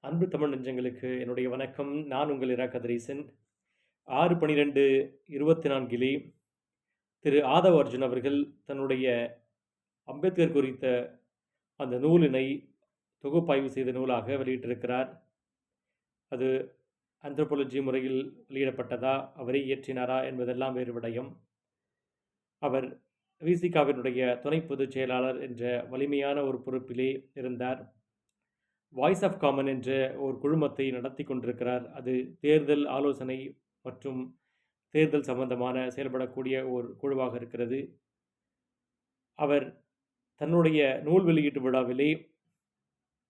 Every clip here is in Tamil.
அன்பு தமிழ் நெஞ்சங்களுக்கு என்னுடைய வணக்கம். நான் உங்கள் இரா கதிரீசன். ஆறு பனிரெண்டு இருபத்தி நான்கிலே திரு ஆதவ அர்ஜுன் அவர்கள் தன்னுடைய அம்பேத்கர் குறித்த அந்த நூலினை தொகுப்பாய்வு செய்த நூலாக வெளியிட்டிருக்கிறார். அது ஆந்த்ரோபாலஜி முறையில் வெளியிடப்பட்டதா அவரே இயற்றினாரா என்பதெல்லாம் வேறு விடயம். அவர் விசிகாவினுடைய துணை பொதுச் செயலாளர் என்ற வலிமையான ஒரு பொறுப்பிலே இருந்தார். வாய்ஸ் ஆஃப் காமன் என்ற ஒரு குழுமத்தை நடத்தி கொண்டிருக்கிறார். அது தேர்தல் ஆலோசனை மற்றும் தேர்தல் சம்பந்தமான செயல்படக்கூடிய ஒரு குழுவாக இருக்கிறது. அவர் தன்னுடைய நூல் வெளியீட்டு விழாவிலே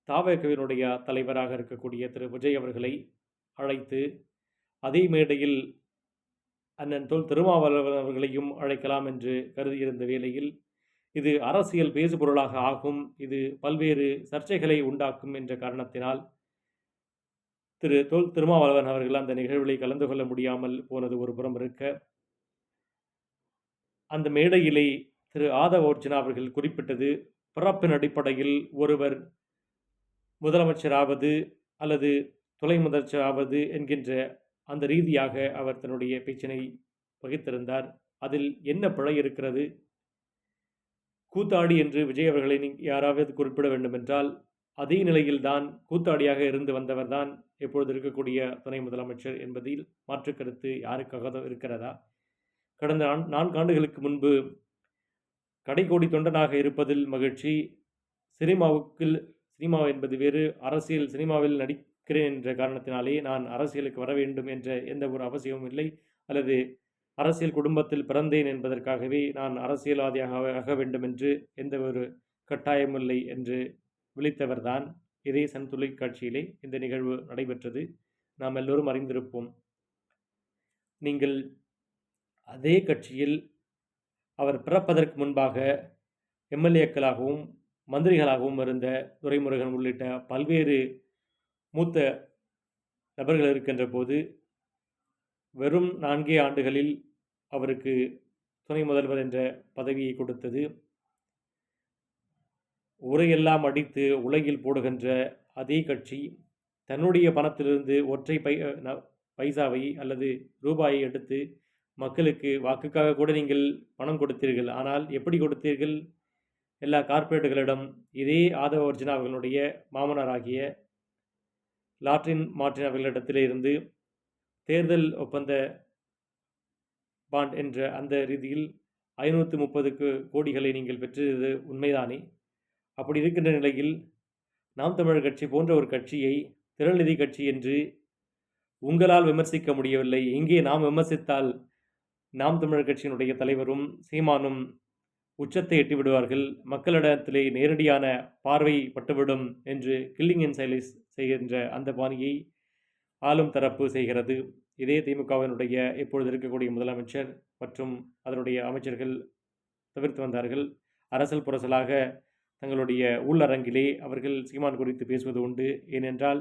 தாவகவினுடைய தலைவராக இருக்கக்கூடிய திரு. விஜய் அவர்களை அழைத்து அதே மேடையில் அண்ணன் தொல் திருமாவளவன் அவர்களையும் அழைக்கலாம் என்று கருதியிருந்த வேளையில் இது அரசியல் பேசுபொருளாக ஆகும். இது பல்வேறு சர்ச்சைகளை உண்டாக்கும் என்ற காரணத்தினால் திரு தொல் திருமாவளவன் அவர்கள் அந்த நிகழ்வில் கலந்து கொள்ள முடியாமல் போனது ஒரு புறம் இருக்க. அந்த மேடையிலே திரு ஆதவ அர்ஜுனா அவர்கள் குறிப்பிட்டது பிறப்பின் அடிப்படையில் ஒருவர் முதலமைச்சராவது அல்லது துணை முதலமைச்சராவது என்கின்ற அந்த ரீதியாக அவர் தன்னுடைய பேச்சினை வகித்திருந்தார் அதில் என்ன பிழை இருக்கிறது? கூத்தாடி என்று விஜய் அவர்களை நீ- யாராவது குறிப்பிட வேண்டுமென்றால் அதே நிலையில்தான் கூத்தாடியாக இருந்து வந்தவர்தான் எப்பொழுது இருக்கக்கூடிய துணை முதலமைச்சர் என்பதில் மாற்று கருத்து யாருக்காக இருக்கிறதா? கடந்த நான்கு ஆண்டுகளுக்கு முன்பு கடைக்கோடி தொண்டனாக இருப்பதில் மகிழ்ச்சி. சினிமாவுக்கு சினிமா என்பது வேறு. அரசியல் சினிமாவில் நடிக்கிறேன் என்ற காரணத்தினாலே நான் அரசியலுக்கு வர வேண்டும் என்ற எந்த ஒரு அவசியமும் இல்லை. அல்லது அரசியல் குடும்பத்தில் பிறந்தேன் என்பதற்காகவே நான் அரசியல்வாதியாக ஆக வேண்டும் என்று எந்த ஒரு கட்டாயமில்லை என்று விழித்தவர்தான். இதே சன் தொலைக்காட்சியிலே இந்த நிகழ்வு நடைபெற்றது. நாம் எல்லோரும் அறிந்திருப்போம். நீங்கள் அதே கட்சியில் அவர் பிறப்பதற்கு முன்பாக எம்எல்ஏக்களாகவும் மந்திரிகளாகவும் இருந்த துரைமுருகன் உள்ளிட்ட பல்வேறு மூத்த நபர்கள் இருக்கின்ற போது வெறும் நான்கே ஆண்டுகளில் அவருக்கு துணை முதல்வர் என்ற பதவியை கொடுத்தது. உரையெல்லாம் அடித்து உலகில் போடுகின்ற அதே கட்சி தன்னுடைய பணத்திலிருந்து ஒற்றை பை ந- பைசாவை அல்லது ரூபாயை எடுத்து மக்களுக்கு வாக்குக்காக கூட நீங்கள் பணம் கொடுத்தீர்கள். ஆனால் எப்படி கொடுத்தீர்கள்? எல்லா கார்ப்பரேட்டுகளிடம் இதே ஆதவ அர்ஜுனா அவர்களுடைய மாமனாராகிய லாட்ரின் மார்டின் அவர்களிடத்திலிருந்து தேர்தல் ஒப்பந்த பாண்ட் என்ற அந்த ரீதியில் ஐநூற்று முப்பதுக்கு கோடிகளை நீங்கள் பெற்றது உண்மைதானே? அப்படி இருக்கின்ற நிலையில் நாம் தமிழர் கட்சி போன்ற ஒரு கட்சியை திரள்நிதி கட்சி என்று உங்களால் விமர்சிக்க முடியவில்லை. எங்கே நாம் விமர்சித்தால் நாம் தமிழர் கட்சியினுடைய தலைவரும் சீமானும் உச்சத்தை எட்டி விடுவார்கள் மக்களிடத்திலே நேரடியான பார்வை பட்டுவிடும் என்று கில்லிங் அண்ட் சைலிஸ் செய்கின்ற அந்த பாணியை ஆளும் தரப்பு செய்கிறது. இதே திமுகவினுடைய இப்பொழுது இருக்கக்கூடிய முதலமைச்சர் மற்றும் அதனுடைய அமைச்சர்கள் தவிர்த்து வந்தார்கள். அரசல் புரசலாக தங்களுடைய உள்ளரங்கிலே அவர்கள் சீமான் குறித்து பேசுவது உண்டு. ஏனென்றால்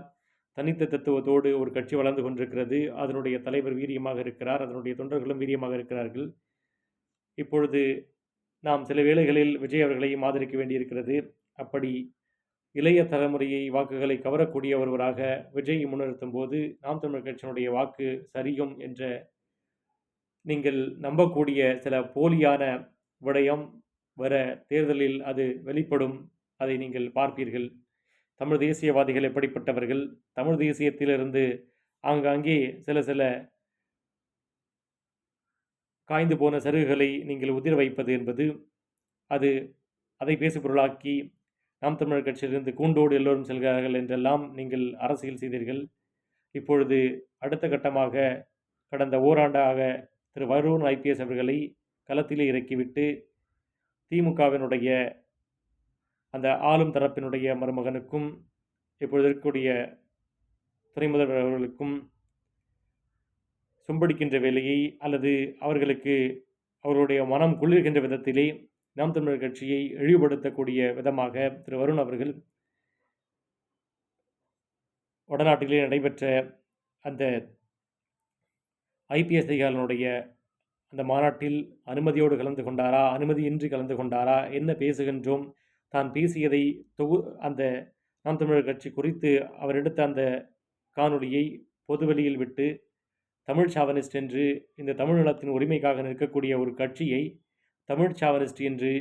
தனித்த தத்துவத்தோடு ஒரு கட்சி வளர்ந்து கொண்டிருக்கிறது. அதனுடைய தலைவர் வீரியமாக இருக்கிறார். அதனுடைய தொண்டர்களும் வீரியமாக இருக்கிறார்கள். இப்பொழுது நாம் சில வேளைகளில் விஜய் அவர்களையும் ஆதரிக்க வேண்டியிருக்கிறது. அப்படி இளைய தலைமுறையை வாக்குகளை கவரக்கூடிய ஒருவராக விஜய் முன்னிறுத்தும் போது நாம் தமிழர் கட்சியினுடைய வாக்கு சரியும் என்ற நீங்கள் நம்பக்கூடிய சில போலியான விடயம் வர தேர்தலில் அது வெளிப்படும். அதை நீங்கள் பார்ப்பீர்கள். தமிழ் தேசியவாதிகள் எப்படிப்பட்டவர்கள்? தமிழ் தேசியத்திலிருந்து ஆங்காங்கே சில சில காய்ந்து போன சருகுகளை நீங்கள் உதிர வைப்பது என்பது அது அதை பேசு பொருளாக்கி நாம் தமிழர் கட்சியிலிருந்து கூண்டோடு எல்லோரும் செல்கிறார்கள் என்றெல்லாம் நீங்கள் அரசியல் செய்தீர்கள். இப்பொழுது அடுத்த கட்டமாக கடந்த ஓராண்டாக திரு வருண் ஐபிஎஸ் அவர்களை களத்திலே இறக்கிவிட்டு திமுகவினுடைய அந்த ஆளும் தரப்பினுடைய மருமகனுக்கும் இப்பொழுது இருக்கக்கூடிய துணை முதல்வர் அவர்களுக்கும் சும்படிக்கின்ற வேலையை அல்லது அவர்களுக்கு அவர்களுடைய மனம் குளிர்கின்ற விதத்திலே நாம் தமிழர் கட்சியை இழிவுபடுத்தக்கூடிய விதமாக திரு வருண் அவர்கள் வடநாட்டிலே நடைபெற்ற அந்த ஐபிஎஸ் அதிகாரிகளுடைய அந்த மாநாட்டில் அனுமதியோடு கலந்து கொண்டாரா அனுமதியின்றி கலந்து கொண்டாரா என்ன பேசுகின்றோம் தான் பேசியதை தொகு அந்த நாம் தமிழர் கட்சி குறித்து அவர் எடுத்த அந்த காணொளியை பொதுவெளியில் விட்டு தமிழ் சாவனிஸ்ட் என்று இந்த தமிழ் நலத்தின் உரிமைக்காக நிற்கக்கூடிய ஒரு கட்சியை தமிழ் சாவரிஸ்ட் என்று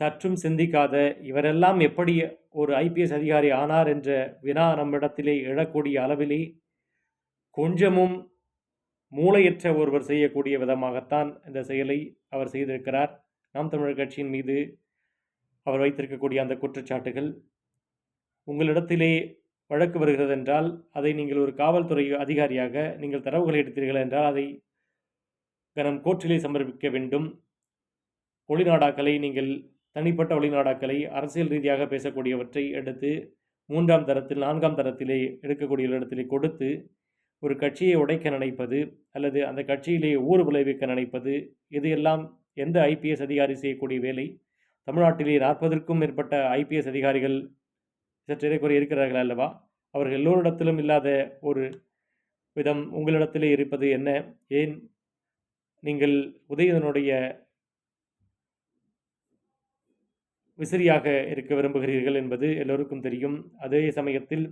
சற்றும் சிந்திக்காத இவரெல்லாம் எப்படி ஒரு ஐபிஎஸ் அதிகாரி ஆனார் என்ற வினா நம்மிடத்திலே எழக்கூடிய அளவிலே கொஞ்சமும் மூளையற்ற ஒருவர் செய்யக்கூடிய விதமாகத்தான் இந்த செயலை அவர் செய்திருக்கிறார். நாம் தமிழர் கட்சியின் மீது அவர் வைத்திருக்கக்கூடிய அந்த குற்றச்சாட்டுகள் உங்களிடத்திலே வழக்கு வருகிறது என்றால் அதை நீங்கள் ஒரு காவல்துறை அதிகாரியாக நீங்கள் தரவுகளை எடுத்தீர்கள் என்றால் அதை கனம் கோர்ட்டிலே சமர்ப்பிக்க வேண்டும். ஒளிநாடாக்களை நீங்கள் தனிப்பட்ட ஒளிநாடாக்களை அரசியல் ரீதியாக பேசக்கூடியவற்றை எடுத்து மூன்றாம் தரத்தில் நான்காம் தரத்திலே எடுக்கக்கூடிய இடத்திலே கொடுத்து ஒரு கட்சியை உடைக்க நினைப்பது அல்லது அந்த கட்சியிலே ஊர் விளைவிக்க நினைப்பது இது எல்லாம் எந்த ஐபிஎஸ் அதிகாரி செய்யக்கூடிய வேலை? தமிழ்நாட்டிலே நாற்பதற்கும் மேற்பட்ட ஐபிஎஸ் அதிகாரிகள் சற்றேறக்குறை இருக்கிறார்கள் அல்லவா? அவர்கள் எல்லோரிடத்திலும் இல்லாத ஒரு விதம் உங்களிடத்திலே இருப்பது என்ன? ஏன் நீங்கள் உதயதனுடைய விசிறியாக இருக்க விரும்புகிறீர்கள் என்பது எல்லோருக்கும் தெரியும். அதே சமயத்தில்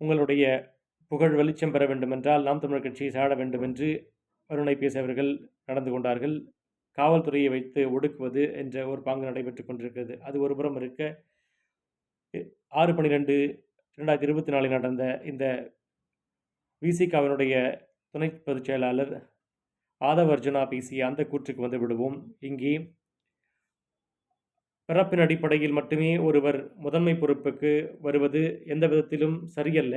உங்களுடைய புகழ் வெளிச்சம் பெற வேண்டுமென்றால் நாம் தமிழர் கட்சியை சாட வேண்டும் என்று அருணை பேசியவர்கள் நடந்து கொண்டார்கள். காவல்துறையை வைத்து ஒடுக்குவது என்ற ஒரு பாங்கு நடைபெற்று கொண்டிருக்கிறது. அது ஒரு புறம் இருக்க ஆறு பன்னிரெண்டு இரண்டாயிரத்தி இருபத்தி நாலில் நடந்த இந்த விசிகாவினுடைய துணை பொதுச் செயலாளர் ஆதவ் அர்ஜுனா பேசிய அந்த கூற்றுக்கு வந்து விடுவோம். இங்கே பிறப்பின் அடிப்படையில் மட்டுமே ஒருவர் முதன்மை பொறுப்புக்கு வருவது எந்த விதத்திலும் சரியல்ல.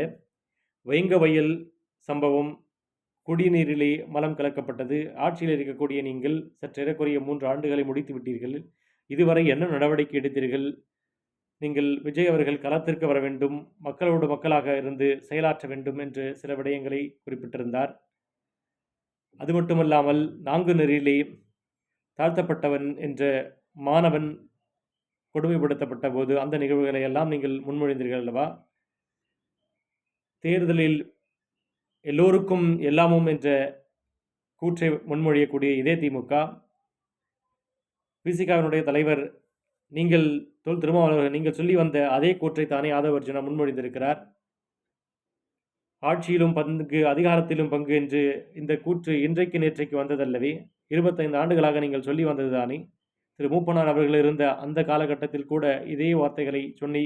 வைங்க வயல் சம்பவம் குடிநீரிலே மலம் கலக்கப்பட்டது. ஆட்சியில் இருக்கக்கூடிய நீங்கள் சற்றேறக்குறைய மூன்று ஆண்டுகளை முடித்து விட்டீர்கள். இதுவரை என்ன நடவடிக்கை எடுத்தீர்கள்? நீங்கள் விஜய் அவர்கள் களத்திற்கு வர வேண்டும். மக்களோடு மக்களாக இருந்து செயலாற்ற வேண்டும் என்று சில விடயங்களை குறிப்பிட்டிருந்தார். அது மட்டுமல்லாமல் நான்கு நெறியிலே தாழ்த்தப்பட்டவன் என்ற மாணவன் கொடுமைப்படுத்தப்பட்ட போது அந்த நிகழ்வுகளை எல்லாம் நீங்கள் முன்மொழிந்தீர்கள் அல்லவா? தேர்தலில் எல்லோருக்கும் எல்லாமும் என்ற கூற்றை முன்மொழியக்கூடிய இதே திமுக பிசிகாவினுடைய தலைவர் நீங்கள் தொல் திருமாவளவர்கள் நீங்கள் சொல்லி வந்த அதே கூற்றை தானே ஆதவர்ஜுனா முன்மொழிந்திருக்கிறார். ஆட்சியிலும் பங்கு அதிகாரத்திலும் பங்கு என்று இந்த கூற்று இன்றைக்கு நேற்றைக்கு வந்ததல்லவே. இருபத்தைந்து ஆண்டுகளாக நீங்கள் சொல்லி வந்தது தானே திரு. மூப்பனார் அவர்கள் இருந்த அந்த காலகட்டத்தில் கூட இதே வார்த்தைகளை சொல்லி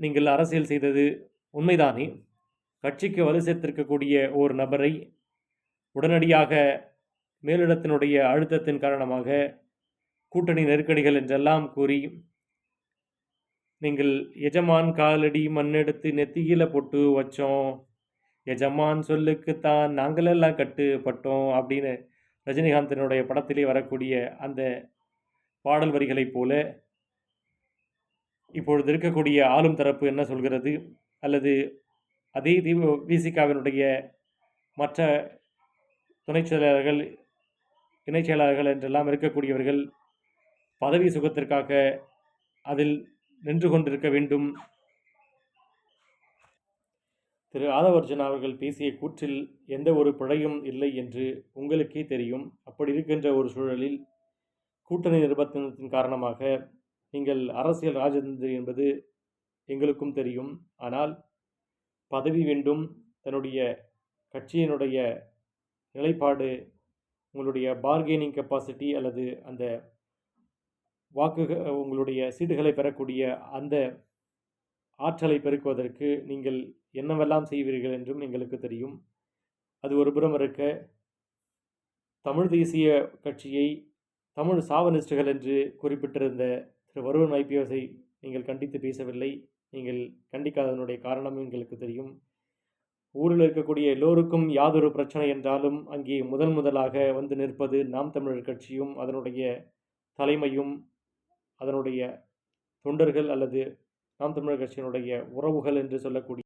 நீங்கள் அரசியல் செய்தது உண்மைதானே? கட்சிக்கு வலு சேர்த்திருக்கக்கூடிய ஒரு நபரை உடனடியாக மேலிடத்தினுடைய அழுத்தத்தின் காரணமாக கூட்டணி நெருக்கடிகள் என்றெல்லாம் கூறி நீங்கள் எஜமான் காலடி மண்ணெடுத்து நெத்தியில போட்டு வச்சோம். எஜமான் சொல்லுக்குத்தான் நாங்களெல்லாம் கட்டுப்பட்டோம் அப்படின்னு ரஜினிகாந்தனுடைய படத்திலே வரக்கூடிய அந்த பாடல் வரிகளைப் போல இப்பொழுது இருக்கக்கூடிய ஆளும் தரப்பு என்ன சொல்கிறது? அல்லது அதே தீப விசிகாவினுடைய மற்ற துணைச் செயலாளர்கள் இணைச் செயலாளர்கள் என்றெல்லாம் இருக்கக்கூடியவர்கள் பதவி சுகத்திற்காக அதில் நின்று கொண்டிருக்க வேண்டும். திரு ஆதவர்ஜன் அவர்கள் பேசிய கூற்றில் எந்த ஒரு பிழையும் இல்லை என்று உங்களுக்கே தெரியும். அப்படி இருக்கின்ற ஒரு சூழலில் கூட்டணி நிர்பந்தத்தின் காரணமாக நீங்கள் அரசியல் ராஜதந்திரி என்பது எங்களுக்கும் தெரியும். ஆனால் பதவி வேண்டும். தன்னுடைய கட்சியினுடைய நிலைப்பாடு உங்களுடைய பார்கெனிங் கெப்பாசிட்டி அல்லது அந்த வாக்கு உங்களுடைய சீட்டுகளை பெறக்கூடிய அந்த ஆற்றலை பெருக்குவதற்கு நீங்கள் என்னவெல்லாம் செய்வீர்கள் என்றும் எங்களுக்கு தெரியும். அது ஒரு புறம் இருக்க தமிழ் தேசிய கட்சியை தமிழ் சாவனிஸ்டுகள் என்று குறிப்பிட்டிருந்த திரு. வருவன் ஐபிஎஸை நீங்கள் கண்டித்து பேசவில்லை. நீங்கள் கண்டிக்காததனுடைய காரணமும் எங்களுக்கு தெரியும். ஊரில் இருக்கக்கூடிய எல்லோருக்கும் யாதொரு பிரச்சனை என்றாலும் அங்கே முதன் முதலாக வந்து நிற்பது நாம் தமிழர் கட்சியும் அதனுடைய தலைமையும் அதனுடைய தொண்டர்கள் அல்லது நாம் தமிழர் கட்சியினுடைய உறவுகள் என்று சொல்லக்கூடிய